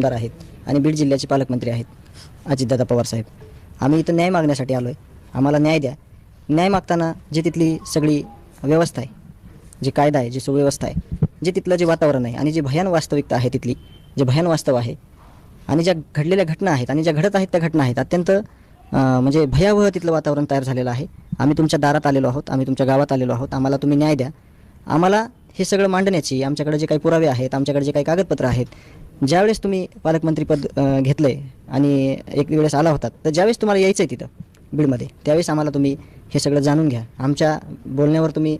आमदार आहेत आणि बीड जिल्ह्याचे पालकमंत्री आहेत अजितदादा पवार साहेब. आम्ही इथं न्याय मागण्यासाठी आलो आहे आम्हाला न्याय द्या. न्याय मागताना जे तिथली सगळी व्यवस्था आहे जी कायदा आहे जी सुव्यवस्था आहे जे तिथलं जे वातावरण आहे आणि जी भयान वास्तविकता आहे तिथली जे भयान वास्तव आहे आणि ज्या घडलेल्या घटना आहेत आणि ज्या घडत आहेत त्या घटना आहेत अत्यंत म्हणजे भयावह तिथलं वातावरण तयार झालेलं आहे. आम्ही तुमच्या दारात आलेलो आहोत आम्ही तुमच्या गावात आलेलो आहोत आम्हाला तुम्ही न्याय द्या. आम्हाला हे सगळं मांडण्याची आमच्याकडे जे काही पुरावे आहेत आमच्याकडे जे काही कागदपत्र आहेत ज्यावेळेस तुम्ही पालकमंत्रीपद घेतलं घेतलंय आणि एक वेळेस आला होता तर ज्यावेळेस तुम्हाला यायचं आहे तिथं बीडमध्ये त्यावेळेस आम्हाला तुम्ही हे सगळं जाणून घ्या. आमच्या बोलण्यावर तुम्ही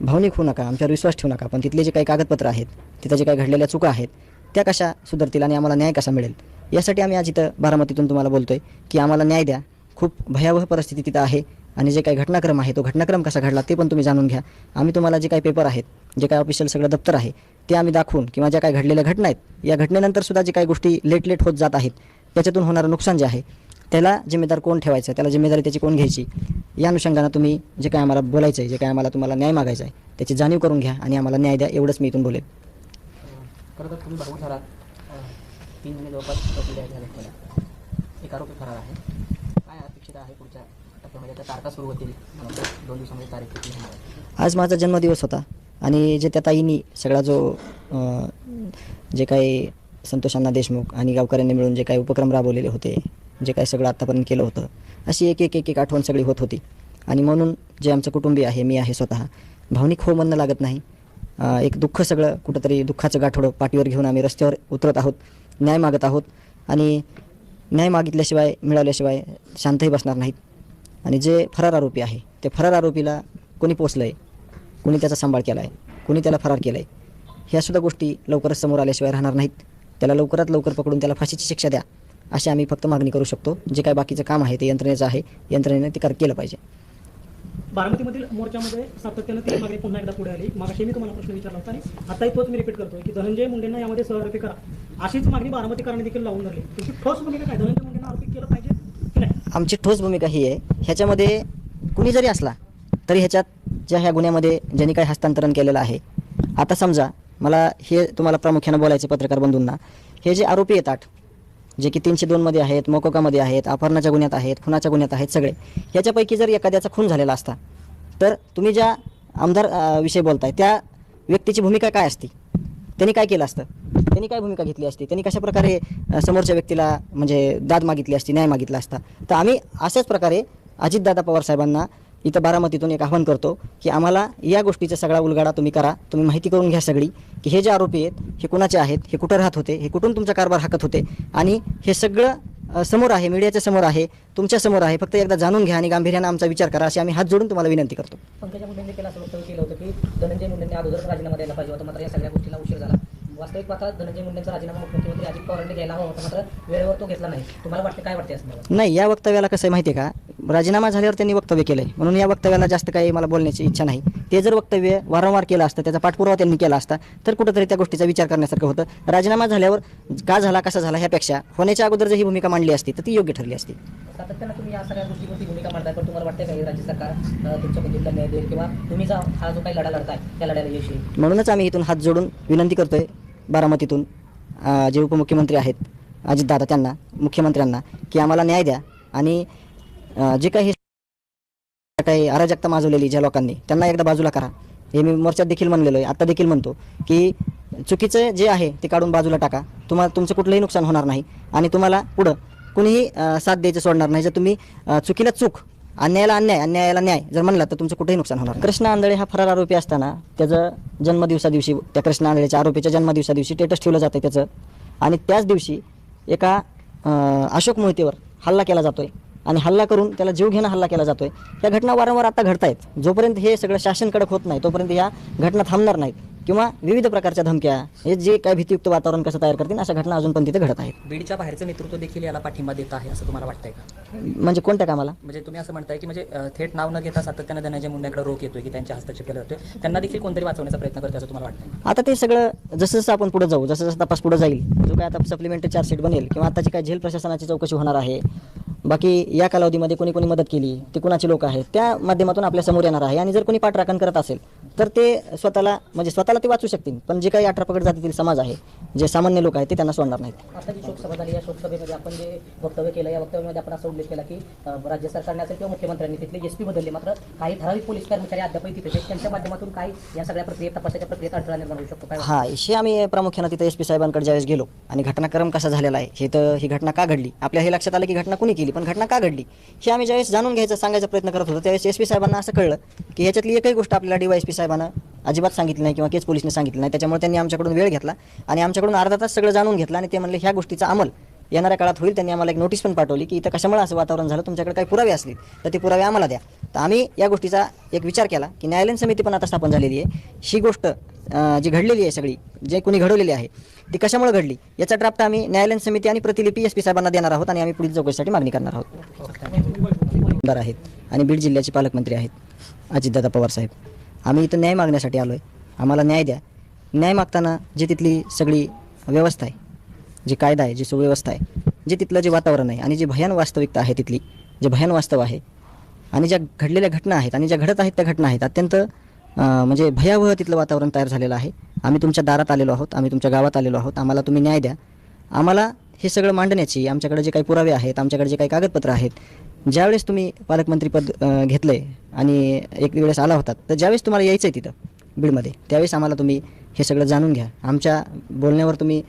भावनिक होऊ नका आमच्यावर विश्वास ठेवू नका पण तिथले जे काही कागदपत्र आहेत तिथं जे काही घडलेल्या चुका आहेत त्या कशा सुधारतील आणि आम्हाला न्याय कसा मिळेल? यासाठी आम्ही आज इथं बारामतीतून तुम्हाला बोलतोय की आम्हाला न्याय द्या. खूप भयावह परिस्थिती तिथं आहे. आणि जे काही घटनाक्रम आहे तो घटनाक्रम कसा घडला ते पण तुम्ही जाणून घ्या. आम्ही तुम्हाला जे काही पेपर आहेत जे काही ऑफिशियल सगळं दप्तर आहे ते आम्ही दाखवून किंवा ज्या काही घडलेल्या घटना आहेत या घटनेनंतर सुद्धा जे काही गोष्टी लेट लेट होत जात आहेत त्याच्यातून होणारं नुकसान जे आहे त्याला जिम्मेदार कोण ठेवायचं? त्याला जिम्मेदारी त्याची कोण घ्यायची? या अनुषंगानं तुम्ही जे काय आम्हाला बोलायचं आहे जे काय आम्हाला तुम्हाला न्याय मागायचा आहे त्याची जाणीव करून घ्या आणि आम्हाला न्याय द्या एवढंच मी इथून बोलेल. खरं तर तुम्ही तीन महिने जवळपास एक आरोपी फरार आहे काय अपेक्षित आहे पुढच्या टप्प्यामध्ये त्या तारखा सुरू होतील. दोन दिवसामध्ये तारीख किती होणार आहे आज माझा जन्मदिवस होता. आणि जे त्या ताईंनी सगळा जो जे काही संतोषांना देशमुख आणि गावकऱ्यांनी मिळून जे काही उपक्रम राबवलेले होते जे काही सगळं आत्तापर्यंत केलं होतं अशी एक एक एक एक आठवण सगळी होत होती. आणि म्हणून जे आमचं कुटुंबीय आहे मी आहे स्वतः. भावनिक हो म्हणणं लागत नाही. एक दुःख सगळं कुठंतरी दुःखाचं गाठोडं पाठीवर घेऊन आम्ही रस्त्यावर उतरत आहोत न्याय मागत आहोत. आणि न्याय मागितल्याशिवाय मिळाल्याशिवाय शांतही बसणार नाहीत. आणि जे फरार आरोपी आहे ते फरार आरोपीला कोणी पोचलं आहे कोणी त्याचा सांभाळ केला आहे कोणी त्याला फरार केलं आहे ह्या सुद्धा गोष्टी लवकरच समोर आल्याशिवाय राहणार नाहीत. त्याला लवकरात लवकर पकडून त्याला फाशीची शिक्षा द्या अशी आम्ही फक्त मागणी करू शकतो. जे काय बाकीचं काम आहे ते यंत्रणेचं आहे यंत्रणेने ते कर केलं पाहिजे. बारामतीमधील मोर्चामध्ये सातत्यानं ती मागणी पुन्हा एकदा पुढे आली. मागाशी मी तुम्हाला प्रश्न विचारला होता आणि आताही तोच मी रिपीट करतोय की धनंजय मुंडेंना यामध्ये सहआरोपी करा. अशीच मागणी बारामतीकरांनी देखील लावून धरली. तुमची ठोस भूमिका काय? धनंजय मुंडेंना आरोपी केलं पाहिजे? आमची ठोस भूमिका ही आहे. ह्याच्यामध्ये कुणी जरी असला तरी ह्याच्यात ज्या ह्या गुन्ह्यामध्ये ज्यांनी काही हस्तांतरण केलेलं आहे. आता समजा मला हे तुम्हाला प्रामुख्यानं बोलायचे पत्रकार बंधूंना. हे जे आरोपी येतात जे की तीनशे दोनमध्ये आहेत मोकोकामध्ये आहेत अपहरणाच्या गुन्ह्यात आहेत खुनाच्या गुन्ह्यात आहेत सगळे. ह्याच्यापैकी जर एखाद्याचा खून झालेला असता तर तुम्ही ज्या आमदार अं, विषयी बोलताय त्या व्यक्तीची भूमिका काय असती? त्यांनी काय केलं असतं? त्यांनी काय भूमिका घेतली असती? त्यांनी कशा प्रकारे समोरच्या व्यक्तीला म्हणजे दाद मागितली असती न्याय मागितला असता? तर आम्ही अशाच प्रकारे अजितदादा पवार साहेबांना इथं बारामतीतून एक आव्हान करतो की आम्हाला या गोष्टीचा सगळा उलगाडा तुम्ही करा. तुम्ही माहिती करून घ्या सगळी की हे जे आरोपी आहेत हे कुणाचे आहेत हे कुठं राहत होते हे कुठून तुमचा कारभार हाकत होते आणि हे सगळं समोर आहे मीडियाच्या समोर आहे तुमच्यासमोर आहे फक्त एकदा जाणून घ्या आणि गांभीर्यानं आमचा विचार करा अशी आम्ही हात जोडून तुम्हाला विनंती करतो. पंकजा मुंडेंनी केलं असं वक्तव्य केलं होतं की धनंजय मुंडेंनी अगोदर राजीनामा द्यायला पाहिजे होता मात्र या सगळ्या गोष्टीला उशीर झाला. वास्तविक पाहता धनंजय मुंडेंचा राजीनामा मुख्यमंत्री अजित पवारांनी घ्यायला हवा होता मात्र वेळेवर तो घेतला नाही. तुम्हाला वाटतं काय वाटते असं नाही या वक्तव्याला कसं आहे माहिती आहे का? राजीनामा झाल्यावर त्यांनी वक्तव्य केलं आहे म्हणून या वक्तव्याला जास्त काही मला बोलण्याची इच्छा नाही. ते जर वक्तव्य वारंवार केलं असतं त्याचा पाठपुरावा त्यांनी केला असता तर कुठंतरी त्या गोष्टीचा विचार करण्यासारखं होतं. राजीनामा झाल्यावर का झाला कसा झाला ह्यापेक्षा होण्याच्या अगोदर जर ही भूमिका मांडली असती तर ती योग्य ठरली असती. सातत्यानं तुम्ही या सगळ्या गोष्टीवरती भूमिका मांडताय पण तुम्हाला वाटतं का राज्य सरकार अं, तुमच्या पद्धतीला न्याय देईल किंवा तुम्ही जा हा जो काही लढा लढताय त्या लढ्याला यश येईल? म्हणूनच आम्ही इथून हात जोडून विनंती करतोय बारामतीतून जे उपमुख्यमंत्री आहेत अजितदादा त्यांना मुख्यमंत्र्यांना की आम्हाला न्याय द्या. आणि जे काही काही अराजकता माजवलेली ज्या लोकांनी त्यांना एकदा बाजूला करा. हे मी मोर्चात देखील म्हणलेलो आहे आता देखील म्हणतो की चुकीचं जे आहे ते काढून बाजूला टाका. तुम्हाला तुमचं कुठलंही नुकसान होणार नाही आणि तुम्हाला पुढं कुणीही साथ द्यायचं सोडणार नाही. जर तुम्ही चुकीला चूक अन्यायाला अन्याय अन्यायाला न्याय जर म्हणला तर तुमचं कुठेही नुकसान होणार कृष्ण आंधळे हा फरार आरोपी असताना त्याचं जन्मदिवसा दिवशी त्या कृष्ण आंधळेच्या आरोपीच्या जन्मदिवसा दिवशी टेटस ठेवलं जातं त्याचं. आणि त्याच दिवशी एका अशोक मोहितेवर हल्ला केला जातोय. आणि हल्ला करून त्याला जीव घेणं हल्ला केला जातोय. या घटना वारंवार आता घडत आहेत जोपर्यंत हे सगळं शासन कडक होत नाही तोपर्यंत या घटना थांबणार नाहीत. किंवा विविध प्रकारच्या धमक्या हे जे काय भीतीयुक्त वातावरण कसं तयार करतील अशा घटना अजून पण तिथे घडत आहेत. बीडच्या बाहेरचं नेतृत्व देखील याला पाठिंबा देत आहे असं तुम्हाला वाटतंय का? म्हणजे कोणत्या कामाला? म्हणजे तुम्ही असं म्हणताय की म्हणजे थेट नाव न घेता सातत्यानं धनंजय मुंडेकडे रोख येतोय की त्यांच्या हस्तक्षेप केला जातोय त्यांना देखील कोणतरी वाचवण्याचा प्रयत्न करते असं तुम्हाला वाटतंय आता ते सगळं जसं जसं आपण पुढे जाऊ जसं जसं तपास पुढे जाईल जो काय आता सप्लिमेंटरी चार्जशीट बनेल किंवा आताची काय झेल प्रशासनाची चौकशी होणार आहे बाकी या कालावधीमध्ये कोणी कोणी मदत केली ते कुणाचे लोक आहेत त्या माध्यमातून आपल्यासमोर येणार आहे. आणि जर कोणी पाठराखण करत असेल तर ते स्वतःला म्हणजे स्वतःला ते वाचू शकतील. पण जे काही अठरा पगड जातीतील समाज आहे जे सामान्य लोक आहेत ते त्यांना सोडणार नाहीत. आता जी शोकसभा झाली या शोकसभेमध्ये आपण जे वक्तव्य केलं या वक्तव्यामध्ये आपण असा उल्लेख केला की राज्य सरकारने असेल किंवा मुख्यमंत्र्यांनी तिथले एस पी बदलले. मात्र काही ठराविक पोलीस कर्मचारी अद्यापही तिथे. त्यांच्या माध्यमातून काय या सगळ्या प्रक्रियेत तपासाच्या प्रक्रियेत अडथळा निर्माण होऊ शकतो? हा हे आम्ही प्रामुख्यानं तिथे एस पी साहेबांकडे ज्यावेळेस गेलो आणि घटनाक्रम कसा झालेला आहे हे तर ही घटना का घडली? आपल्या हे लक्षात आलं की घटना कुणी केली? पण घटना का घडली? हे आम्ही ज्यावेळेस जाणून घ्यायचा सांगायचा प्रयत्न करत होतो त्यावेळेस एस पी साहेबांना असं कळलं की ह्याच्यातली एकही गोष्ट आपल्याला डी वाय पी साहेबांना अजिबात सांगितली नाही किंवा केस पोलिसने सांगितलं नाही. त्याच्यामुळे त्यांनी आमच्याकडून वेळ घेतला आणि आमच्याकडून अर्धा तास सगळं जाणून घेतलं आणि ते म्हणले ह्या गोष्टीचा अंमल येणाऱ्या काळात होईल त्यांनी आम्हाला एक नोटीस पण पाठवली की इथं कशामुळे असं वातावरण झालं तुमच्याकडे काही पुरावे असतील तर ते पुरावे आम्हाला द्या. तर आम्ही या गोष्टीचा एक विचार केला की न्यायालयीन समिती पण आता स्थापन झालेली आहे. ही गोष्ट जी घडलेली आहे सगळी जे कोणी घडवलेली आहे ती कशामुळे घडली याचा ड्राफ्ट आम्ही न्यायालयीन समिती आणि प्रतिलिपी एस पी साहेबांना देणार आहोत आणि आम्ही पुढील चौकशीसाठी मागणी करणार आहोत. आहेत आणि बीड जिल्ह्याचे पालकमंत्री आहेत अजितदादा पवार साहेब. आम्ही इथं न्याय मागण्यासाठी आलो आहे आम्हाला न्याय द्या. न्याय मागताना जे तिथली सगळी व्यवस्था आहे जी कायदा आहे जी सुव्यवस्था आहे जे तिथलं जे वातावरण आहे आणि जी भयान वास्तविकता आहे तिथली जे भयान वास्तव आहे आणि ज्या घडलेल्या घटना आहेत आणि ज्या घडत आहेत त्या घटना आहेत अत्यंत म्हणजे भयावह तिथलं वातावरण तयार झालेलं आहे. आम्ही तुमच्या दारात आलेलो आहोत आम्ही तुमच्या गावात आलेलो आहोत आम्हाला तुम्ही न्याय द्या. आम्हाला हे सगळं मांडण्याची आमच्याकडे जे काही पुरावे आहेत आमच्याकडे जे काही कागदपत्र आहेत ज्यावेळेस तुम्ही पालकमंत्रीपद घेतलं आहे आणि एक वेळेस आला होता तर ज्यावेळेस तुम्हाला यायचं आहे तिथं बीडमध्ये त्यावेळेस आम्हाला तुम्ही हे सगळं जाणून घ्या. आमच्या बोलण्यावर तुम्ही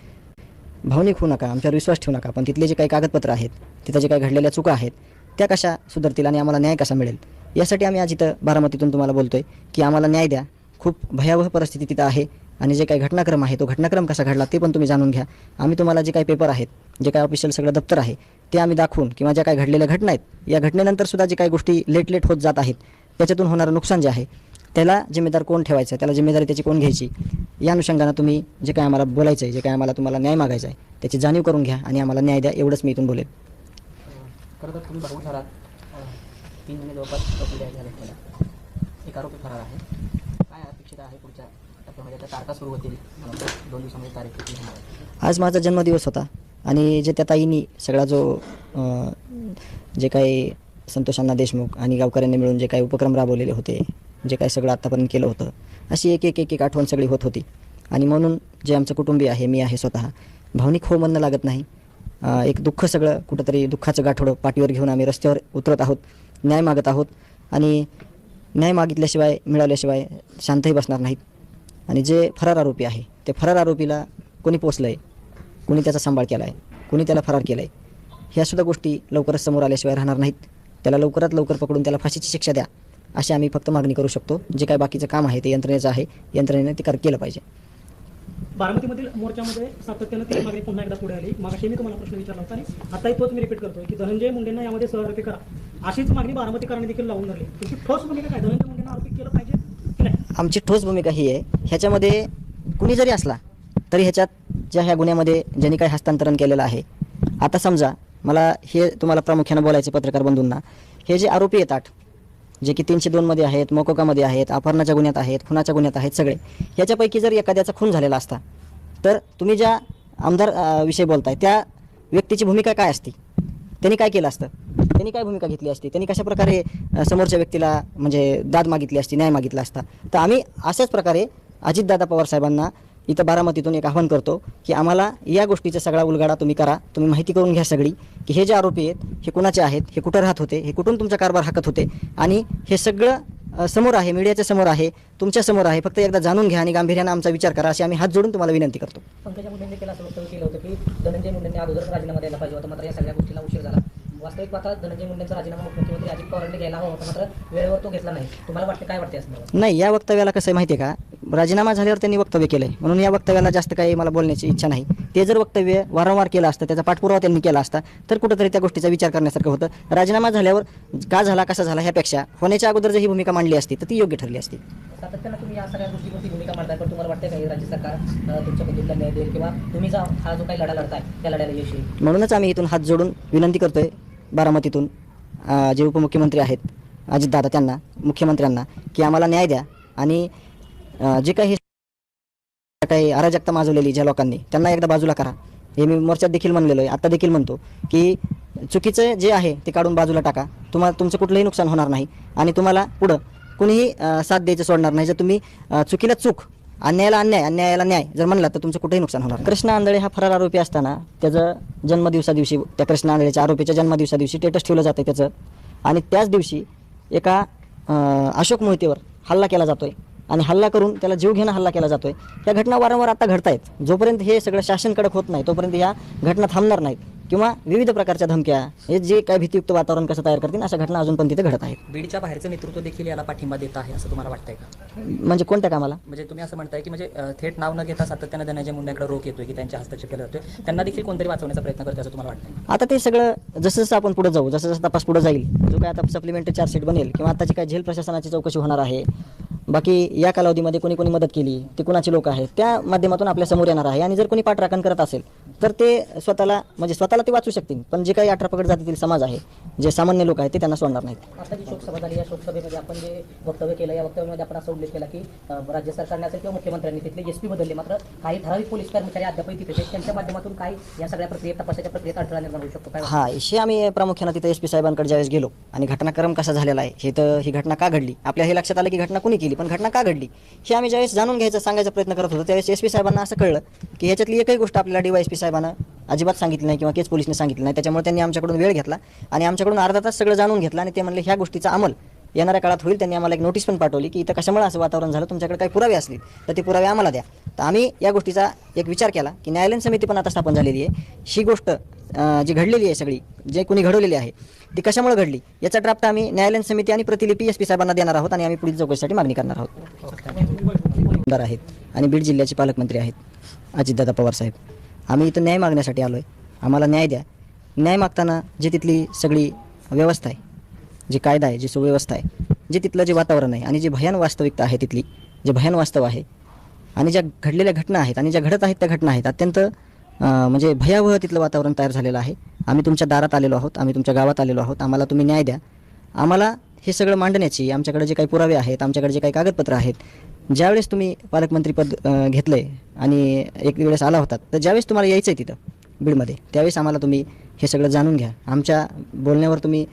भावनिक होऊ नका आमच्यावर विश्वास ठेवू नका पण तिथले जे काही कागदपत्र आहेत तिथं जे काही घडलेल्या चुका आहेत त्या कशा सुधारतील आणि आम्हाला न्याय कसा मिळेल? यासाठी आम्ही आज इथं बारामतीतून तुम्हाला बोलतो आहे की आम्हाला न्याय द्या. खूप भयावह परिस्थिती तिथं आहे आणि जे काही घटनाक्रम आहे तो घटनाक्रम कसा घडला ते पण तुम्ही जाणून घ्या. आम्ही तुम्हाला जे काही पेपर आहेत जे काही ऑफिशियल सगळं दप्तर आहे ते आम्ही दाखवून किंवा ज्या काही घडलेल्या घटना आहेत या घटनेनंतर सुद्धा जे काही गोष्टी लेट लेट होत जात आहेत त्याच्यातून होणारं नुकसान जे आहे त्याला जिम्मेदार कोण ठेवायचं? त्याला जिम्मेदारी त्याची कोण घ्यायची? या अनुषंगानं तुम्ही जे काय आम्हाला बोलायचं आहे जे काय आम्हाला तुम्हाला न्याय मागायचा आहे त्याची जाणीव करून घ्या आणि आम्हाला न्याय द्या एवढंच मी इथून खरं तर तुम्ही अ, तीन महिने जवळपास प्रक्रिया झाले त्याला. एक आरोपी फरार आहे. काय अपेक्षित आहे पुढच्या टप्प्यामध्ये? आता तारखा सुरू होतील. मला वाटतं दोन दिवसामध्ये तारीख किती होणार आहे. आज माझा जन्मदिवस होता आणि जे त्या ताईंनी सगळा जो जे काही संतोषांना देशमुख आणि गावकऱ्यांनी मिळून जे काही उपक्रम राबवलेले होते जे काय सगळं आत्तापर्यंत केलं होतं. अशी एक एक एक एक आठवण सगळी होत होती. आणि म्हणून जे आमचं कुटुंबीय आहे मी आहे स्वतः. भावनिक हो म्हणणं लागत नाही. एक दुःख सगळं कुठंतरी दुःखाचं गाठोडं पाठीवर घेऊन आम्ही रस्त्यावर उतरत आहोत न्याय मागत आहोत. आणि न्याय मागितल्याशिवाय मिळाल्याशिवाय शांतही बसणार नाहीत. आणि जे फरार आरोपी आहे ते फरार आरोपीला कोणी पोचलं आहे कोणी त्याचा सांभाळ केला आहे कोणी त्याला फरार केला आहे ह्या सुद्धा गोष्टी लवकरच समोर आल्याशिवाय राहणार नाहीत. त्याला लवकरात लवकर पकडून त्याला फाशीची शिक्षा द्या. अशी आम्ही फक्त मागणी करू शकतो. जे काय बाकीचं काम आहे ते यंत्रणेचं आहे. यंत्रणेने ते केलं पाहिजे. बारामतीमधील मोर्चामध्ये सातत्यानं ती मागणी पुन्हा एकदा पुढे आली. मागाशी मी तुम्हाला प्रश्न विचारला होता आणि आताही तोच मी रिपीट की धनंजय मुंडेंना यामध्ये सहआरोपी करा. अशीच मागणी बारामतीकरांनी देखील लावून धरली. तुमची ठोस भूमिका काय? धनंजय मुंडेंना आरोपी केलं पाहिजे की नाही? आमची ठोस भूमिका ही आहे. ह्याच्यामध्ये कुणी जरी असला तरी ह्याच्यात ज्या ह्या गुन्ह्यामध्ये ज्यांनी काही हस्तांतरण केलेलं आहे. आता समजा मला हे तुम्हाला प्रामुख्यानं बोलायचे पत्रकार बंधूंना. हे जे आरोपी येतात जे की तीनशे दोनमध्ये आहेत मोकोकामध्ये आहेत अपहरणाच्या गुन्ह्यात आहेत खुनाच्या गुन्ह्यात आहेत सगळे. ह्याच्यापैकी जर एखाद्याचा खून झालेला असता तर तुम्ही ज्या आमदार अ, विषयी बोलताय त्या व्यक्तीची भूमिका काय असती? त्यांनी काय केलं असतं? त्यांनी काय भूमिका घेतली असती? त्यांनी कशा प्रकारे समोरच्या व्यक्तीला म्हणजे दाद मागितली असती न्याय मागितला असता? तर आम्ही अशाच प्रकारे अजितदादा पवार साहेबांना इथं बारामतीतून एक आव्हान करतो की आम्हाला या गोष्टीचा सगळा उलगाडा तुम्ही करा. तुम्ही माहिती करून घ्या सगळी की हे जे आरोपी आहेत हे कुणाचे आहेत हे कुठं राहत होते हे कुठून तुमचा कारभार हाकत होते आणि हे सगळं समोर आहे मीडियाच्या समोर आहे तुमच्यासमोर आहे फक्त एकदा जाणून घ्या आणि गांभीर्यानं आमचा विचार करा अशी आम्ही हात जोडून तुम्हाला विनंती करतो. पंकजा मुंडेंनी केलं असं वक्तव्य केलं होतं की धनंजय मुंडेंनी अगोदर राजीनामा द्यायला पाहिजे होता मात्र या सगळ्या गोष्टीला उशीर झाला. वास्तविक पाहता धनंजय मुंडेंचा राजीनामा मुख्यमंत्री अजित पवारांनी घ्यायला हवा होता मात्र वेळेवर तो घेतला नाही. तुम्हाला वाटते काय वाटते असं नाही या वक्तव्याला कसं आहे माहिती आहे का? राजीनामा झाल्यावर त्यांनी वक्तव्य केलं आहे म्हणून या वक्तव्याला जास्त काही मला बोलण्याची इच्छा नाही. ते जर वक्तव्य वारंवार केलं असतं त्याचा पाठपुरावा त्यांनी केला असता तर कुठंतरी त्या गोष्टीचा विचार करण्यासारखं होतं. राजीनामा झाल्यावर का झाला कसा झाला ह्यापेक्षा होण्याच्या अगोदर जर ही भूमिका मांडली असती तर ती योग्य ठरली असती. सातत्यानं तुम्ही या सगळ्या गोष्टीवरती भूमिका मांडताय? पण तुम्हाला वाटतं का राज्य सरकार अं, तुमच्या पद्धतीला न्याय देईल किंवा तुम्ही जा हा जो काही लढा लढताय त्या लढ्याला यश येईल? म्हणूनच आम्ही इथून हात जोडून विनंती करतोय बारामतीतून जे उपमुख्यमंत्री आहेत अजितदादा त्यांना मुख्यमंत्र्यांना की आम्हाला न्याय द्या. आणि जे काही काही अराजकता माजवलेली ज्या लोकांनी त्यांना एकदा बाजूला करा. हे मी मोर्चात देखील म्हणलेलो आहे आता देखील म्हणतो की चुकीचं जे आहे ते काढून बाजूला टाका. तुम्हाला तुमचं कुठलंही नुकसान होणार नाही आणि तुम्हाला पुढं कुणीही साथ द्यायचं सोडणार नाही. जर तुम्ही चुकीला चूक अन्यायाला अन्याय अन्यायाला न्याय जर म्हणला तर तुमचं कुठेही नुकसान होणार कृष्ण आंधळे हा फरार आरोपी असताना त्याचं जन्मदिवसा त्या कृष्ण आंधळेच्या आरोपीच्या जन्मदिवसा दिवशी स्टेटस ठेवलं जातं त्याचं. आणि त्याच दिवशी एका अशोक मोहितेवर हल्ला केला जातोय. आणि हल्ला करून त्याला जीव घेणं हल्ला केला जातोय. या घटना वारंवार आता घडत आहेत जोपर्यंत हे सगळं शासन कडक होत नाही तोपर्यंत या घटना थांबणार नाहीत. किंवा विविध प्रकारच्या धमक्या हे जे काय भीतीयुक्त वातावरण कसं तयार करतील अशा घटना अजून पण तिथे घडत आहेत. बीडच्या बाहेरचं नेतृत्व देखील याला पाठिंबा देत आहे असं तुम्हाला वाटतंय का? म्हणजे कोणत्या कामाला? म्हणजे तुम्ही असं म्हणताय की म्हणजे थेट नाव न घेता सातत्यानं धनंजय मुंडेकडे रोख येतोय की त्यांच्या हस्तक्षेप केला जातोय. त्यांना देखील कोणतरी वाचवण्याचा प्रयत्न करतोय असं तुम्हाला वाटतंय? आता ते सगळं जसं जसं आपण पुढे जाऊ जसं जसं तपास पुढे जाईल जो काय आता सप्लिमेंटरी चार्जशीट बनेल किंवा आताची काय झेल प्रशासनाची चौकशी होणार आहे बाकी या कालावधीमध्ये कोणी कोणी मदत केली ते कुणाचे लोक आहेत त्या माध्यमातून आपल्यासमोर येणार आहे. आणि जर कोणी पाठराखण करत असेल तर ते स्वतःला म्हणजे स्वतःला ते वाचू शकतील. पण जे काही अठरा पकड जातीतील समाज आहे जे सामान्य लोक आहेत ते त्यांना सोडणार नाहीत. आता जी शोकसभा झाली या शोकसभेमध्ये आपण जे वक्तव्य केलं या वक्तव्यामध्ये आपण असा उल्लेख केला की राज्य सरकारने असेल किंवा मुख्यमंत्र्यांनी तिथले एस पी बदलले. मात्र काही ठराविक पोलीस कर्मचारी अद्यापही तिथे. त्यांच्या माध्यमातून काय या सगळ्या प्रक्रियेत तपासाच्या प्रक्रियेत अडथळा निर्माण होऊ शकतो. काय हा हे आम्ही प्रामुख्यानं तिथे एस पी साहेबांकडे ज्यावेळेस गेलो आणि घटनाक्रम कसा झालेला आहे हे तर ही घटना का घडली? आपल्या हे लक्षात आलं की घटना कुणी केली पण घटना का घडली? हे आम्ही ज्यावेळेस जाणून घ्यायचा सांगायचा प्रयत्न करत होतो त्यावेळेस एस पी साहेबांना असं कळलं की ह्याच्यातली एकही गोष्ट आपल्याला डीवाय एस पी साहेबांना अजिबात सांगितलं नाही किंवा केस पोलिसने सांगितलं नाही. त्याच्यामुळे त्यांनी आमच्याकडून वेळ घेतला आणि आमच्याकडून अर्धा तास सगळं जाणून घेतलं आणि ते म्हणले ह्या गोष्टीचा अंमल येणाऱ्या काळात होईल. त्यांनी आम्हाला एक नोटीस पण पाठवली की इथं कशामुळे असं वातावरण झालं? तुमच्याकडे काही पुरावे असतील तर ते पुरावे आम्हाला द्या. तर आम्ही या गोष्टीचा एक विचार केला की न्यायालयीन समिती पण आता स्थापन झालेली आहे. ही गोष्ट जी घडलेली आहे सगळी जे कोणी घडवलेली आहे ती कशामुळे घडली? याचा ड्राफ्ट आम्ही न्यायालयीन समिती आणि प्रतिलिपी एस पी साहेबांना देणार आहोत आणि आम्ही पुढील चौकशीसाठी मागणी करणार आहोत. आमदार आहेत आणि बीड जिल्ह्याचे पालकमंत्री आहेत अजितदादा पवार साहेब. आम्ही इथं न्याय मागण्यासाठी आलो आहे आम्हाला न्याय द्या. न्याय मागताना जे तिथली सगळी व्यवस्था आहे जी कायदा आहे जी सुव्यवस्था आहे जे तिथलं जे वातावरण आहे आणि जी भयान वास्तविकता आहे तिथली जे भयान वास्तव आहे आणि ज्या घडलेल्या घटना आहेत आणि ज्या घडत आहेत त्या घटना आहेत अत्यंत म्हणजे भयावह तिथलं वातावरण तयार झालेलं आहे. आम्ही तुमच्या दारात आलेलो आहोत आम्ही तुमच्या गावात आलेलो आहोत आम्हाला तुम्ही न्याय द्या. आम्हाला हे सगळं मांडण्याची आमच्याकडे जे काही पुरावे आहेत आमच्याकडे जे काही कागदपत्र आहेत ज्यावेळेस तुम्ही पालकमंत्रीपद घेतलं आहे आणि एक वेळेस आला होता तर ज्यावेळेस तुम्हाला यायचं आहे तिथं बीडमध्ये त्यावेळेस आम्हाला तुम्ही हे सगळं जाणून घ्या. आमच्या बोलण्यावर तुम्ही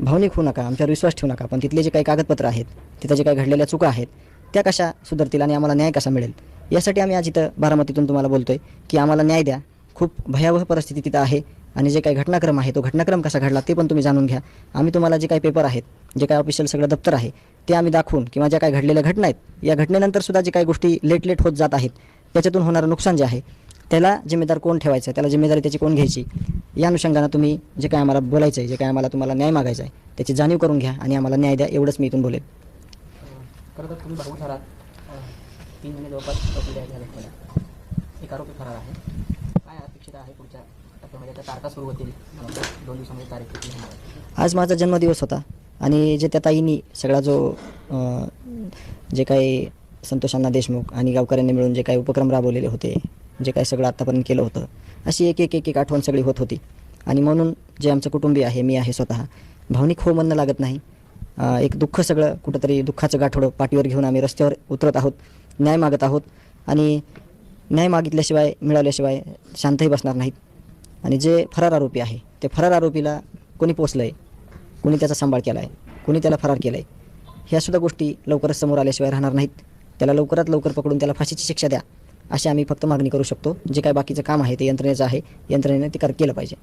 भावनिक होऊ नका आमच्यावर विश्वास ठेवू नका पण तिथले जे काही कागदपत्र आहेत तिथं जे काही घडलेल्या चुका आहेत त्या कशा सुधारतील आणि आम्हाला न्याय कसा मिळेल? यासाठी आम्ही आज इथं बारामतीतून तुम्हाला बोलतो आहे की आम्हाला न्याय द्या. खूप भयावह परिस्थिती तिथं आहे. आणि जे काही घटनाक्रम आहे तो घटनाक्रम कसा घडला ते पण तुम्ही जाणून घ्या. आम्ही तुम्हाला जे काही पेपर आहेत जे काही ऑफिशियल सगळं दप्तर आहे ते आम्ही दाखवून किंवा ज्या काही घडलेल्या घटना आहेत या घटनेनंतर सुद्धा जे काही गोष्टी लेट लेट होत जात आहेत त्याच्यातून होणारं नुकसान जे आहे त्याला जिम्मेदार कोण ठेवायचं त्याला जिम्मेदारी त्याची कोण घ्यायची? या अनुषंगानं तुम्ही जे काय आम्हाला बोलायचं आहे जे काय आम्हाला तुम्हाला न्याय मागायचा आहे त्याची जाणीव करून घ्या आणि आम्हाला न्याय द्या एवढंच मी इथून बोलेल खरं तर तुम्ही तीन महिने जवळपास चौकली एक आरोपी फरार आहे काय अपेक्षित आहे पुढच्या म्हणजे त्या तारखा सुरू होतील. दोन दिवसामध्ये तारीख किती होणार आज माझा जन्मदिवस होता. आणि जे त्या ताईंनी सगळा जो जे काही संतोषांना देशमुख आणि गावकऱ्यांनी मिळून जे काही उपक्रम राबवलेले होते जे काही सगळं आत्तापर्यंत केलं होतं अशी एक एक एक एक आठवण सगळी होत होती. आणि म्हणून जे आमचं कुटुंबीय आहे मी आहे स्वतः. भावनिक हो म्हणणं लागत नाही. एक दुःख सगळं कुठंतरी दुःखाचं गाठोडं पाठीवर घेऊन आम्ही रस्त्यावर उतरत आहोत न्याय मागत आहोत. आणि न्याय मागितल्याशिवाय मिळाल्याशिवाय शांतही बसणार नाहीत. आणि जे फरार आरोपी आहे ते फरार आरोपीला कोणी पोचलं आहे कोणी त्याचा सांभाळ केला आहे कोणी त्याला फरार केलं आहे ह्या सुद्धा गोष्टी लवकरच समोर आल्याशिवाय राहणार नाहीत. त्याला लवकरात लवकर पकडून त्याला फाशीची शिक्षा द्या. अशी आम्ही फक्त मागणी करू शकतो. जे काय बाकीचं काम आहे ते यंत्रणेचं आहे. यंत्रणेने ते केलं पाहिजे.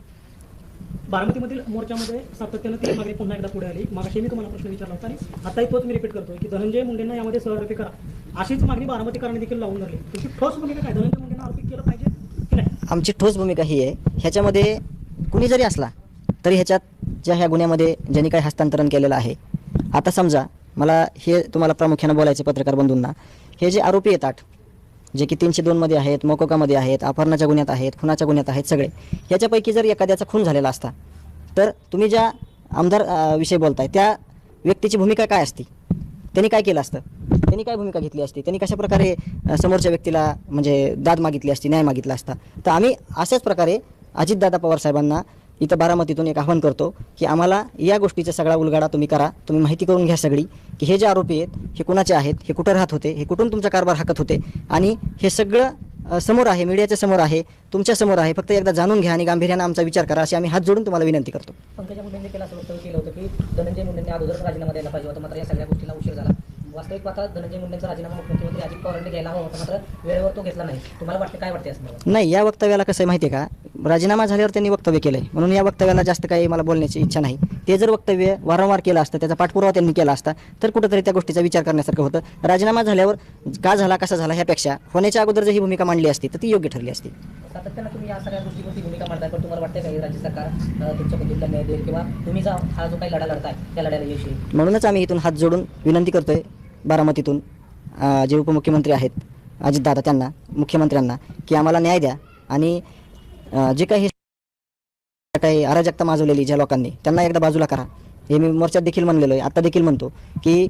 बारामतीमधील मोर्चामध्ये सातत्यानं ती मागणी पुन्हा एकदा पुढे आली. मागाशी मी तुम्हाला प्रश्न विचारला होता आणि आताही तोच मी रिपीट करतोय की धनंजय मुंडेंना यामध्ये सहआरोपी करा. अशीच मागणी बारामतीकरांनी देखील लावून धरली. तुमची ठोस भूमिका काय? धनंजय मुंडेंना आरोपी केलं पाहिजे? आमची ठोस भूमिका ही आहे. ह्याच्यामध्ये कुणी जरी असला तरी ह्याच्यात ज्या ह्या गुन्ह्यामध्ये ज्यांनी काही हस्तांतरण केलेलं आहे. आता समजा मला हे तुम्हाला प्रामुख्यानं बोलायचे पत्रकार बंधूंना. हे जे आरोपी येतात आठ जे की तीनशे दोनमध्ये आहेत मोकोकामध्ये आहेत अपहरणाच्या गुन्ह्यात आहेत खुनाच्या गुन्ह्यात आहेत सगळे. ह्याच्यापैकी जर एखाद्याचा खून झालेला असता तर तुम्ही ज्या आमदार विषय विषयी बोलताय त्या व्यक्तीची भूमिका काय असती? त्यांनी काय केलं असतं? त्यांनी काय भूमिका घेतली असती? त्यांनी कशा प्रकारे समोरच्या व्यक्तीला म्हणजे दाद मागितली असती न्याय मागितला असता? तर आम्ही अशाच प्रकारे अजितदादा पवार साहेबांना इथं बारामतीतून एक आव्हान करतो की आम्हाला या गोष्टीचा सगळा उलगाडा तुम्ही करा. तुम्ही माहिती करून घ्या सगळी की हे जे आरोपी आहेत हे कुणाचे आहेत हे कुठं राहत होते हे कुठून तुमचा कारभार हाकत होते आणि हे सगळं समोर आहे मीडियाच्या समोर आहे तुमच्यासमोर आहे फक्त एकदा जाणून घ्या आणि गांभीर्यानं आमचा विचार करा अशी आम्ही हात जोडून तुम्हाला विनंती करतो. पंकजा मुंडेंनी केलं असं वक्तव्य केलं होतं की धनंजय मुंडेंनी अगोदर राजीनामा द्यायला पाहिजे होता मात्र या सगळ्या गोष्टीला उशीर झाला. वास्तविक पाहता धनंजय मुंडेंचा राजीनामा मुख्यमंत्री अजित पवारांनी घ्यायला हवा होता मात्र वेळेवर तो घेतला नाही. तुम्हाला वाटतं काय वाटते असं नाही या वक्तव्याला कसं आहे माहिती आहे का? राजीनामा झाल्यावर त्यांनी वक्तव्य केलं आहे म्हणून या वक्तव्याला जास्त काही मला बोलण्याची इच्छा नाही. ते जर वक्तव्य वारंवार केलं असतं त्याचा पाठपुरावा त्यांनी केला असता तर कुठंतरी त्या गोष्टीचा विचार करण्यासारखं होतं. राजीनामा झाल्यावर का झाला कसा झाला ह्यापेक्षा होण्याच्या अगोदर जर ही भूमिका मांडली असती तर ती योग्य ठरली असती. सातत्यानं तुम्ही या सगळ्या गोष्टीवरती भूमिका मांडताय पण तुम्हाला वाटतं का हे राज्य सरकार तुमच्या मुद्द्याला न्याय देईल? किंवा तुम्ही जा हा जो काही लढा लढताय त्या लढ्याला यश येईल? म्हणूनच आम्ही इथून हात जोडून विनंती करतोय बारामतीतून जे उपमुख्यमंत्री आहेत अजितदादा त्यांना मुख्यमंत्र्यांना की आम्हाला न्याय द्या. आणि जे काही काही अराजकता माजवलेली ज्या लोकांनी त्यांना एकदा बाजूला करा. हे मी मोर्चात देखील म्हणलेलो आहे आत्ता देखील म्हणतो की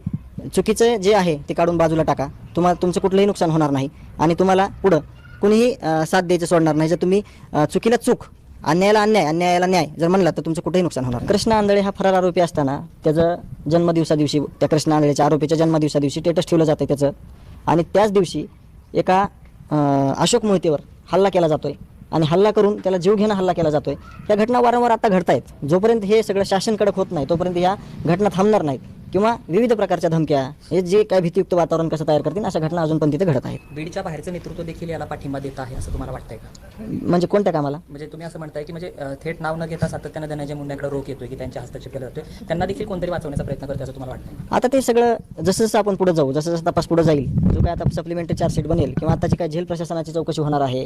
चुकीचं जे आहे ते काढून बाजूला टाका. तुम्हाला तुमचं कुठलंही नुकसान होणार नाही. आणि तुम्हाला पुढं कुणीही साथ द्यायचं सोडणार नाही. जर तुम्ही चुकीला चूक अन्यायाला अन्याय अन्यायाला न्याय. जर म्हणला तर तुमचं कुठेही नुकसान होणार कृष्ण आंधळे हा फरार आरोपी असताना त्याचं जन्मदिवसा दिवशी त्या कृष्ण आंधळेच्या आरोपीच्या जन्मदिवसा दिवशी स्टेटस ठेवलं जातं त्याचं. आणि त्याच दिवशी एका अशोक मोहितेवर हल्ला केला जातोय. आणि हल्ला करून त्याला जीव घेणं हल्ला केला जातोय. या घटना वारंवार आता घडतायत. जोपर्यंत हे सगळं शासन कडक होत नाही तोपर्यंत या घटना थांबणार नाहीत. किंवा विविध प्रकारच्या धमक्या हे जे काय भीतीयुक्त वातावरण कसं तयार करतील अशा घटना अजून पण तिथे घडत आहेत. बीडच्या बाहेरचं नेतृत्व देखील याला पाठिंबा देत आहे असं तुम्हाला वाटतंय का? म्हणजे कोणत्या कामाला? म्हणजे तुम्ही असं म्हणताय की म्हणजे थेट नाव न घेता सातत्यानं धनंजय मुंडेकडे रोख येतोय की त्यांच्या हस्तक्षेप केला जातोय. त्यांना देखील कोणतरी वाचवण्याचा प्रयत्न करतोय असं तुम्हाला वाटतंय? आता ते सगळं जसं जसं आपण पुढे जाऊ जसं जसं तपास पुढे जाईल जो काय आता सप्लिमेंटरी चार्जशीट बनेल किंवा आताची काय जेल प्रशासनाची चौकशी होणार आहे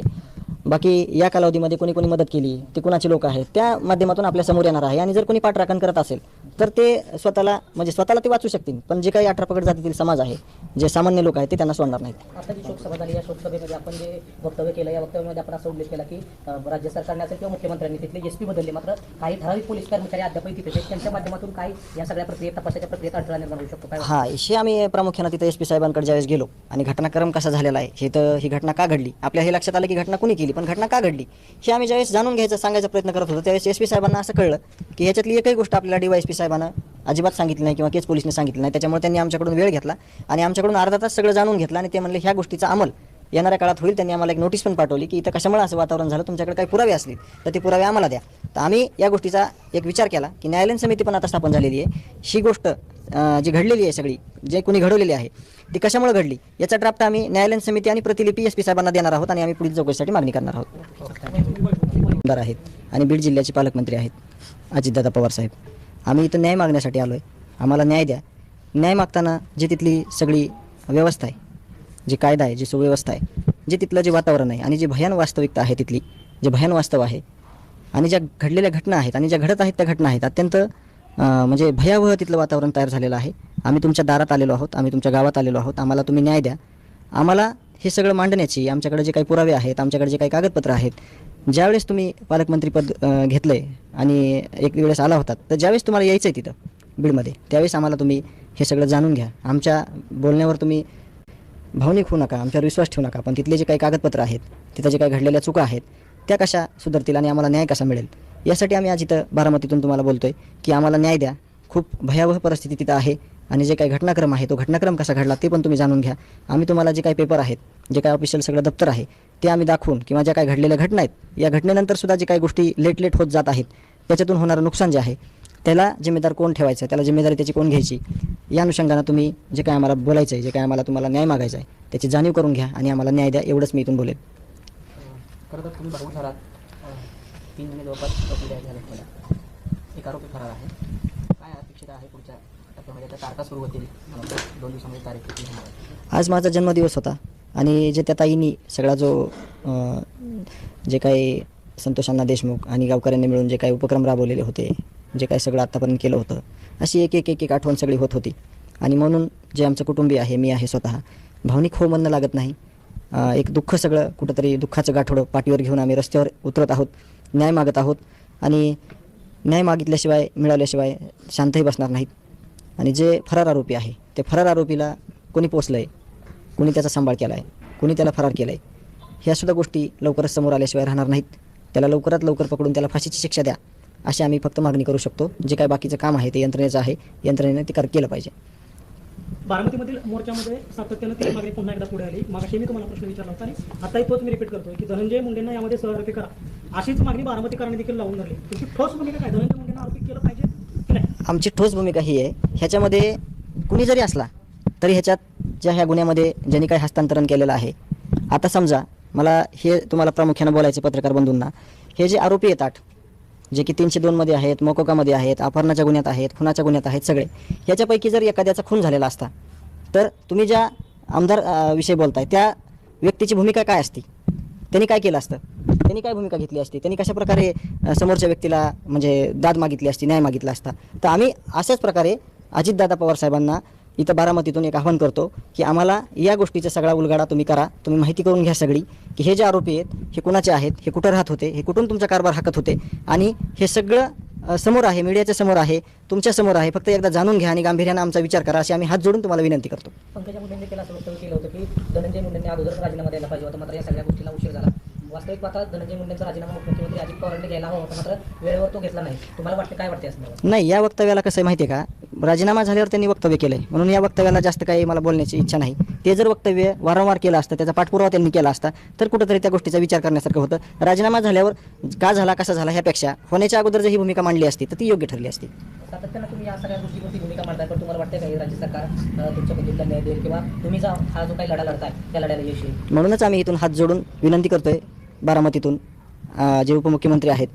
बाकी या कालावधीमध्ये कोणी कोणी मदत केली ते कुणाचे लोक आहेत त्या माध्यमातून आपल्यासमोर येणार आहे. आणि जर कोणी पाठराखण करत असेल तर ते स्वतःला म्हणजे स्वतःला ते वाचू शकतील. पण जे काही अठरा पकड जातीतील समाज आहे जे सामान्य लोक आहेत ते त्यांना सोडणार नाहीत. आता जी शोकसभा झाली या शोकसभेमध्ये आपण जे वक्तव्य केलं या वक्तव्यामध्ये आपण असा उल्लेख केला की राज्य सरकारने असेल किंवा मुख्यमंत्र्यांनी तिथले एस पी बदलले. मात्र काही ठराविक पोलीस कर्मचारी अद्यापही तिथे. त्यांच्या माध्यमातून काय या सगळ्या प्रक्रियेत तपासाच्या प्रक्रियेत अडथळा निर्माण होऊ शकतो. हा हे आम्ही प्रामुख्याने तिथे एस पी साहेबांकडे ज्यावेळेस गेलो. आणि घटनाक्रम कसा झालेला आहे हे तर ही घटना का घडली? आपल्या हे लक्षात आलं की घटना कुणी केली पण घटना का घडली? हे आम्ही ज्यावेळेस जाणून घ्यायचा सांगायचा प्रयत्न करत होतो त्यावेळेस एस पी साहेबांना असं कळलं की ह्याच्यातली एकही गोष्ट आपल्याला डी वाय एस पी साहेबांना अजिबात सांगितलं नाही किंवा केस पोलिसने सांगितलं नाही. त्याच्यामुळे त्यांनी आमच्याकडून वेळ घेतला आणि आमच्याकडून अर्धा तास सगळं जाणून घेतलं आणि ते म्हणले ह्या गोष्टीचा अमल येणाऱ्या काळात होईल. त्यांनी आम्हाला एक नोटीस पण पाठवली की इथं कशामुळे असं वातावरण झालं? तुमच्याकडे काही पुरावे असले तर ते पुरावे आम्हाला द्या. तर आम्ही या गोष्टीचा एक विचार केला की न्यायालयीन समिती पण आता स्थापन झालेली आहे. ही गोष्ट जी घडलेली आहे सगळी जे कोणी घडवलेली आहे ती कशामुळे घडली? याचा ड्राफ्ट आम्ही न्यायालयीन समिती आणि प्रतिलिपी एस पी साहेबांना देणार आहोत आणि आम्ही पुढील चौकशीसाठी मागणी करणार आहोत. आमदार आहेत आणि बीड जिल्ह्याचे पालकमंत्री आहेत अजितदादा पवार साहेब. आम्ही इथं न्याय मागण्यासाठी आलो आहे आम्हाला न्याय द्या. न्याय मागताना जी तिथली सगळी व्यवस्था आहे जी कायदा आहे जी सुव्यवस्था आहे जे तिथलं जे वातावरण आहे आणि जी भयान वास्तविकता आहे तिथली जे भयान वास्तव आहे आणि ज्या घडलेल्या घटना आहेत आणि ज्या घडत आहेत त्या घटना आहेत अत्यंत म्हणजे भयावह तिथलं वातावरण तयार झालेलं आहे. आम्ही तुमच्या दारात आलेलो आहोत आम्ही तुमच्या गावात आलेलो आहोत आम्हाला तुम्ही न्याय द्या. आम्हाला हे सगळं मांडण्याची आमच्याकडे जे काही पुरावे आहेत आमच्याकडे जे काही कागदपत्र आहेत ज्यावेळेस तुम्ही पालकमंत्रीपद घेतलं घेतलंय आणि एक वेळेस आला होता तर ज्यावेळेस तुम्हाला यायचं आहे तिथं बीडमध्ये त्यावेळेस आम्हाला तुम्ही हे सगळं जाणून घ्या. आमच्या बोलण्यावर तुम्ही भावनिक होऊ नका आमच्यावर विश्वास ठेवू नका पण तिथले जे काही कागदपत्र आहेत तिथं जे काही घडलेल्या चुका आहेत त्या कशा सुधारतील आणि आम्हाला न्याय कसा मिळेल? यासाठी आम्ही आज इथं बारामतीतून तुम्हाला बोलतोय की आम्हाला न्याय द्या. खूप भयावह परिस्थिती तिथं आहे. आणि जे काही घटनाक्रम आहे तो घटनाक्रम कसा घडला ते पण तुम्ही जाणून घ्या. आम्ही तुम्हाला जे काही पेपर आहेत जे काही ऑफिशियल सगळं दप्तर आहे ते आम्ही दाखवून किंवा ज्या काही घडलेल्या घटना आहेत या घटनेनंतर सुद्धा जे काही गोष्टी लेट लेट होत जात आहेत त्याच्यातून होणारं नुकसान जे आहे त्याला जिम्मेदार कोण ठेवायचं? त्याला जिम्मेदारी त्याची कोण घ्यायची? या अनुषंगानं तुम्ही जे काय आम्हाला बोलायचं आहे जे काय आम्हाला तुम्हाला न्याय मागायचा आहे त्याची जाणीव करून घ्या आणि आम्हाला न्याय द्या एवढंच मी इथून बोलेन खरं तुम्ही तीन महिने जवळपास एक आरोपी फरार आहे. काय अपेक्षित आहे पुढच्या आज माझा जन्मदिवस होता. आणि जे त्या ताईंनी सगळा जो जे काही संतोषांना देशमुख आणि गावकऱ्यांनी मिळून जे काही उपक्रम राबवलेले होते जे काही सगळं आत्तापर्यंत केलं होतं अशी एक एक एक एक आठवण सगळी होत होती. आणि म्हणून जे आमचं कुटुंबीय आहे मी आहे स्वतः. भावनिक हो म्हणणं लागत नाही. एक दुःख सगळं कुठंतरी दुःखाचं गाठोडं पाठीवर घेऊन आम्ही रस्त्यावर उतरत आहोत न्याय मागत आहोत. आणि न्याय मागितल्याशिवाय मिळाल्याशिवाय शांतही बसणार नाहीत. आणि जे फरार आरोपी आहे ते फरार आरोपीला कोणी पोचलं आहे कोणी त्याचा सांभाळ केला आहे कोणी त्याला फरार केलं आहे ह्यासुद्धा गोष्टी लवकरच समोर आल्याशिवाय राहणार नाहीत. त्याला लवकरात लवकर पकडून त्याला फाशीची शिक्षा द्या अशी आम्ही फक्त मागणी करू शकतो. जे काय बाकीचं काम आहे ते यंत्रणेचं आहे. यंत्रणेने ते कर केलं पाहिजे. बारामतीमधील मोर्चामध्ये सातत्यानं ती मागणी पुन्हा एकदा पुढे आली. मागाशी मी तुम्हाला प्रश्न विचारला होता आणि आताही तोच मी रिपीट करतोय की धनंजय मुंडेंना यामध्ये सहआरोपी करा. अशीच मागणी बारामतीकरांनी देखील लावून धरली. तुमची ठोस भूमिका काय? धनंजय मुंडेंना आरोपी केलं पाहिजे. आमची ठोस भूमिका ही आहे. ह्याच्यामध्ये कुणी जरी असला तरी ह्याच्यात ज्या ह्या गुन्ह्यामध्ये ज्यांनी काही हस्तांतरण केलेलं आहे. आता समजा मला हे तुम्हाला प्रामुख्यानं बोलायचे पत्रकार बंधूंना. हे जे आरोपी येतात जे की तीनशे दोनमध्ये आहेत मोकोकामध्ये आहेत अपहरणाच्या गुन्ह्यात आहेत खुनाच्या गुन्ह्यात आहेत सगळे. ह्याच्यापैकी जर एखाद्याचा खून झालेला असता तर तुम्ही ज्या आमदार विषयी बोलताय त्या व्यक्तीची भूमिका काय असती? त्यांनी काय केलं असतं? त्यांनी काय भूमिका घेतली असती? त्यांनी कशा प्रकारे समोरच्या व्यक्तीला म्हणजे दाद मागितली असती न्याय मागितला असता? तर आम्ही अशाच प्रकारे अजितदादा पवार साहेबांना इथं बारामतीतून एक आव्हान करतो की आम्हाला या गोष्टीचा सगळा उलगाडा तुम्ही करा. तुम्ही माहिती करून घ्या सगळी की हे जे आरोपी आहेत हे कुणाचे आहेत हे कुठं राहत होते हे कुठून तुमचा कारभार हाकत होते आणि हे सगळं समोर आहे मीडियाच्या समोर आहे तुमच्यासमोर आहे. फक्त एकदा जाणून घ्या आणि गांभीर्यानं आमचा विचार करा अशी आम्ही हात जोडून तुम्हाला विनंती करतो. पंकजा मुंडेंनी केला असं वक्तव्य केलं होतं की धनंजय मुंडेंनी अगोदर राजीनामा द्यायला पाहिजे होता मात्र या सगळ्या गोष्टीला उशीर झाला. वास्तविक पाहता धनंजय मुंडेंचा राजीनामा मुख्यमंत्री अजित पवारांनी घ्यायला हवा होता मात्र वेळेवर तो घेतला नाही. तुम्हाला वाटते काय वाटते असं नाही या वक्तव्याला कसं आहे माहिती आहे का? राजीनामा झाल्यावर त्यांनी वक्तव्य केलं आहे म्हणून या वक्तव्याला जास्त काही मला बोलण्याची इच्छा नाही. ते जर वक्तव्य वारंवार केलं असतं त्याचा पाठपुरावा त्यांनी केला असता तर कुठंतरी त्या गोष्टीचा विचार करण्यासारखं होतं. राजीनामा झाल्यावर का झाला कसा झाला ह्यापेक्षा होण्याच्या अगोदर जर ही भूमिका मांडली असती तर ती योग्य ठरली असती. सातत्यानं तुम्ही या सगळ्या गोष्टीवरती भूमिका मांडताय पण तुम्हाला वाटते का हे राज्य सरकार तुमच्या पद्धतीला न्याय देईल किंवा तुम्ही जा हा जो काही लढा लढताय त्या लढ्याला यश येईल? म्हणूनच आम्ही इथून हात जोडून विनंती करतोय बारामतीतून जे उपमुख्यमंत्री आहेत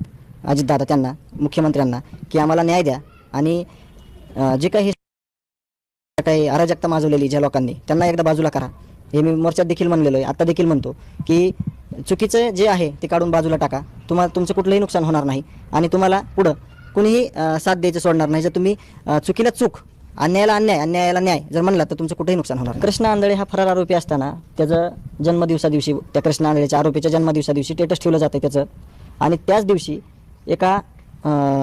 अजितदादा त्यांना मुख्यमंत्र्यांना की आम्हाला न्याय द्या. आणि जे काही काही अराजकता माजवलेली ज्या लोकांनी त्यांना एकदा बाजूला करा. हे मी मोर्चात देखील म्हणलेलो आहे आत्ता देखील म्हणतो की चुकीचं जे आहे ते काढून बाजूला टाका. तुम्हाला तुमचं कुठलंही नुकसान होणार नाही. आणि तुम्हाला पुढं कुणीही साथ द्यायचं सोडणार नाही. जर तुम्ही चुकीला चूक अन्यायाला अन्याय अन्यायाला न्याय. जर म्हणला तर तुमचं कुठेही नुकसान होणार कृष्ण कृष्णा आंधळे हा फरार आरोपी असताना त्याचं जन्मदिवसा त्या कृष्ण आंधळेच्या आरोपीच्या जन्मदिवसा दिवशी स्टेटस ठेवलं जातं त्याचं. आणि त्याच दिवशी एका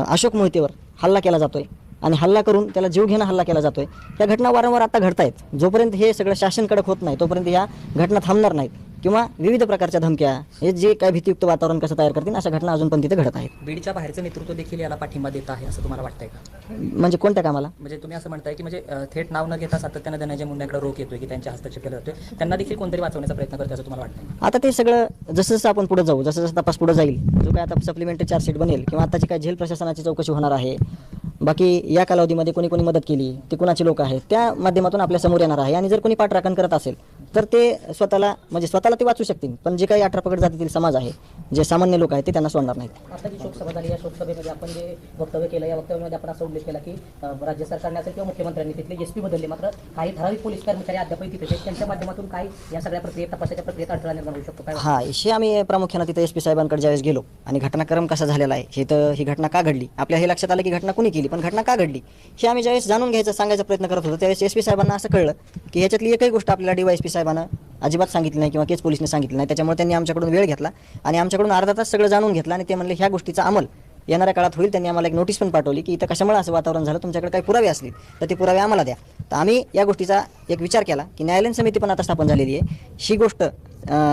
अशोक मोहितेवर हल्ला केला जातोय. आणि हल्ला करून त्याला जीव घेणं हल्ला केला जातोय. या घटना वारंवार आता घडत आहेत जोपर्यंत हे सगळं शासन कडक होत नाही तोपर्यंत या घटना थांबणार नाहीत. किंवा विविध प्रकारच्या धमक्या हे जे काय भीतीयुक्त वातावरण कसं तयार करतील अशा घटना अजून पण तिथे घडत आहेत. बीडच्या बाहेरचं नेतृत्व देखील याला पाठिंबा देत आहे असं तुम्हाला वाटतंय का? म्हणजे कोणत्या कामाला? म्हणजे तुम्ही असं म्हणताय की म्हणजे अं, थेट नाव न घेता सातत्यानं धनंजय मुंडेकडे रोख येतोय की त्यांच्या हस्तक्षेप केला जातोय. त्यांना देखील कोणतरी वाचवण्याचा प्रयत्न करतोय असं तुम्हाला वाटतंय आता ते सगळं जसं जसं आपण पुढे जाऊ जसं जसं तपास पुढे जाईल जो काय आता सप्लिमेंटरी चार्जशीट बनेल किंवा आताची काय जेल प्रशासनाची चौकशी होणार आहे बाकी या कालावधीमध्ये कोणी कोणी मदत केली ते कुणाची लोक आहेत त्या माध्यमातून आपल्यासमोर येणार आहे. आणि जर कोणी पाठराखण करत असेल तर ते स्वतःला म्हणजे स्वतःला ते वाचू शकतील. पण जे काही अठरा पगड जातीतील समाज आहे जे सामान्य लोक आहेत ते त्यांना सोडणार नाहीत. आता जी शोकसभा झाली या शोकसभेमध्ये आपण जे वक्तव्य केलं या वक्तव्यामध्ये आपण असा उल्लेख केला की राज्य सरकारने असेल किंवा मुख्यमंत्र्यांनी तिथले एस पी बदलले मात्र काही ठराविक पोलीस कर्मचारी अद्यापही तिथे. त्यांच्या माध्यमातून काय या सगळ्या प्रक्रियेत तपासाच्या प्रक्रियेत अडथळा निर्माण होऊ शकतो? हा हे आम्ही प्रामुख्यानं तिथे एस पी साहेबांकडे ज्यावेळेस गेलो आणि घटनाक्रम कसा झालेला आहे हे तर ही घटना का घडली? आपल्या हे लक्षात आलं की घटना कुणी केली पण घटना का घडली? हे आम्ही ज्यावेळेस जाणून घ्यायचा सांगायचा प्रयत्न करत होतो त्यावेळेस एस पी साहेबांना असं कळलं की ह्याच्यातली एकही गोष्ट आपल्याला डी वाय पी साहेबांना अजिबात सांगितलं नाही किंवा केस पोलिसने सांगितलं नाही. त्याच्यामुळे त्यांनी आमच्याकडून वेळ घेतला आणि आमच्याकडून अर्धा तास सगळं जाणून घेतलं आणि ते म्हणले ह्या गोष्टीचा अमल येणाऱ्या काळात होईल. त्यांनी आम्हाला एक नोटीस पण पाठवली की इथं कशामुळे असं वातावरण झालं? तुमच्याकडे काही पुरावे असतील तर ते पुरावे आम्हाला द्या. तर आम्ही या गोष्टीचा एक विचार केला की न्यायालयीन समिती पण आता स्थापन झालेली आहे. ही गोष्ट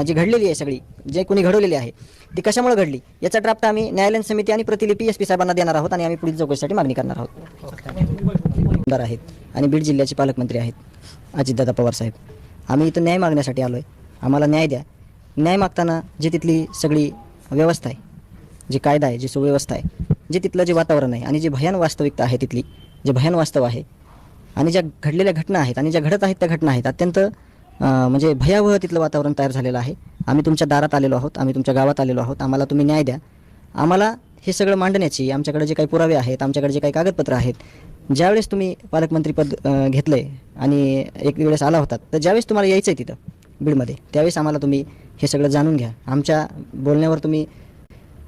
जी घडलेली आहे सगळी जे कोणी घडवलेली आहे ती कशामुळे घडली? याचा ड्राफ्ट आम्ही न्यायालयीन समिती आणि प्रतिलिपी एस पी साहेबांना देणार आहोत आणि आम्ही पुढील चौकशीसाठी मागणी करणार आहोत. आमदार आहेत आणि बीड जिल्ह्याचे पालकमंत्री आहेत अजितदादा पवार साहेब. आम्ही इथं न्याय मागण्यासाठी आलो आहे आम्हाला न्याय द्या. न्याय मागताना जे तिथली सगळी व्यवस्था आहे जी कायदा आहे जी सुव्यवस्था आहे जे तिथलं जे वातावरण आहे आणि जी भयान वास्तविकता आहे तिथली जे भयान वास्तव आहे आणि ज्या घडलेल्या घटना आहेत आणि ज्या घडत आहेत त्या घटना आहेत अत्यंत म्हणजे भयावह तिथलं वातावरण तयार झालेलं आहे. आम्ही तुमच्या दारात आलेलो आहोत आम्ही तुमच्या गावात आलेलो आहोत आम्हाला तुम्ही न्याय द्या. आम्हाला हे सगळं मांडण्याची आमच्याकडे जे काही पुरावे आहेत आमच्याकडे जे काही कागदपत्र आहेत ज्यावेळेस तुम्ही पालकमंत्रीपद घेतलं घेतलंय आणि एक वेळेस आला होता तर ज्यावेळेस तुम्हाला यायचं आहे तिथं बीडमध्ये त्यावेळेस आम्हाला तुम्ही हे सगळं जाणून घ्या. आमच्या बोलण्यावर तुम्ही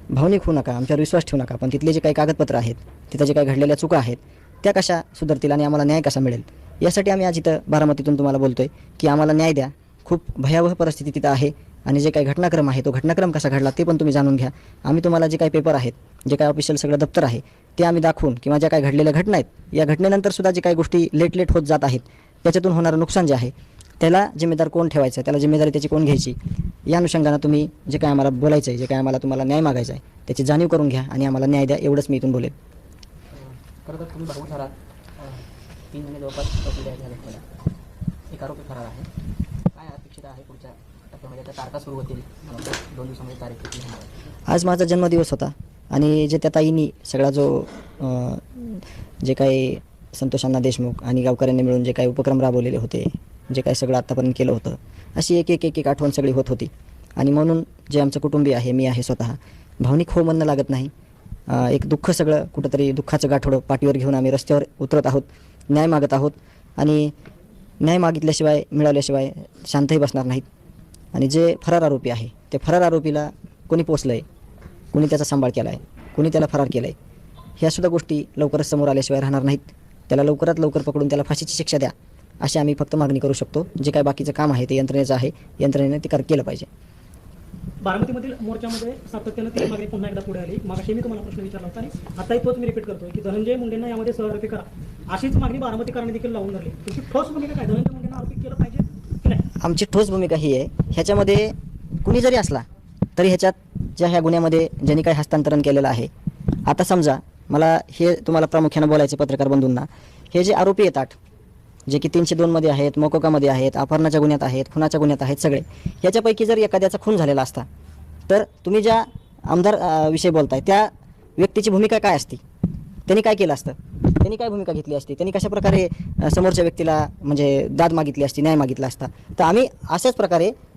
भावनिक होऊ नका आमच्यावर विश्वास ठेवू नका पण तिथले जे काही कागदपत्र आहेत तिथं जे काही घडलेल्या चुका आहेत त्या कशा सुधारतील आणि आम्हाला न्याय कसा मिळेल? यासाठी आम्ही आज इथं बारामतीतून तुम्हाला बोलतोय की आम्हाला न्याय द्या. खूप भयावह परिस्थिती तिथं आहे आणि जे काही घटनाक्रम आहे तो घटनाक्रम कसा घडला ते पण तुम्ही जाणून घ्या. आम्ही तुम्हाला जे काही पेपर आहेत जे काही ऑफिशियल सगळं दप्तर आहे ते आम्ही दाखवून किंवा ज्या काही घडलेल्या घटना आहेत या घटनेनंतर सुद्धा जे काही गोष्टी लेट लेट होत जात आहेत त्याच्यातून होणारं नुकसान जे आहे त्याला जिम्मेदार कोण ठेवायचं? त्याला जिम्मेदारी त्याची कोण घ्यायची? या अनुषंगानं तुम्ही जे काय आम्हाला बोलायचं आहे जे काय आम्हाला तुम्हाला न्याय मागायचा आहे त्याची जाणीव करून घ्या आणि आम्हाला न्याय द्या एवढंच मी इथून बोलेल. खरं तर तुम्ही भाऊ झालात अं, तीन महिने जवळपास चौकी द्यायला झाले मला. एक आरोपी फरार आहे. काय अपेक्षित आहे पुढच्या टप्प्यामध्ये? आता तारखा सुरू होतील. मला वाटतं दोन दिवसामध्ये तारीख किती होणार आहे? आज माझा जन्मदिवस होता. आणि जे त्या ताईंनी सगळा जो जे काही संतोषांना देशमुख आणि गावकऱ्यांनी मिळून जे काही उपक्रम राबवलेले होते जे काही सगळं आत्तापर्यंत केलं होतं अशी एक एक एक एक आठवण सगळी होत होती. आणि म्हणून जे आमचं कुटुंबीय आहे मी आहे स्वतः. भावनिक हो म्हणणं लागत नाही. एक दुःख सगळं कुठंतरी दुःखाचं गाठोडं पाठीवर घेऊन आम्ही रस्त्यावर उतरत आहोत न्याय मागत आहोत. आणि न्याय मागितल्याशिवाय मिळवल्याशिवाय शांतही बसणार नाहीत. आणि जे फरार आरोपी आहे ते फरार आरोपीला कोणी पोचलं आहे कोणी त्याचा सांभाळ केला आहे कोणी त्याला फरार केलं आहे ह्या सुद्धा गोष्टी लवकरच समोर आल्याशिवाय राहणार नाहीत. त्याला लवकरात लवकर पकडून त्याला फाशीची शिक्षा द्या. अशी आम्ही फक्त मागणी करू शकतो. जे काय बाकीचं काम आहे ते यंत्रणेचं आहे. यंत्रणेने ते कर केलं पाहिजे. बारामतीमधील मोर्चामध्ये सातत्यानं ती मागणी पुन्हा एकदा पुढे आली. मागाशी मी तुम्हाला प्रश्न विचारला होता आणि आताही तोच मी रिपीट करतोय की धनंजय मुंडेंना यामध्ये सहआरोपी करा. अशीच मागणी बारामतीकरांनी देखील लावून धरली. तुमची ठोस भूमिका काय? धनंजय मुंडेंना आरोपी केलं पाहिजे की नाही? आमची ठोस भूमिका ही आहे. ह्याच्यामध्ये कुणी जरी असला तरी ह्याच्यात ज्या ह्या गुन्ह्यामध्ये ज्यांनी काही हस्तांतरण केलेलं आहे आता समजा मला हे तुम्हाला प्रामुख्यानं बोलायचे पत्रकार बंधूंना हे जे आरोपी येतात जे की तीनशे दोनमध्ये आहेत मोकोकामध्ये आहेत अपहरणाच्या गुन्ह्यात आहेत खुनाच्या गुन्ह्यात आहेत सगळे ह्याच्यापैकी जर एखाद्याचा खून झालेला असता तर तुम्ही ज्या आमदार विषयी बोलताय त्या व्यक्तीची भूमिका काय असती? त्यांनी काय केलं असतं? त्यांनी काय भूमिका घेतली असती? त्यांनी कशा प्रकारे समोरच्या व्यक्तीला म्हणजे दाद मागितली असती न्याय मागितला असता? तर आम्ही अशाच प्रकारे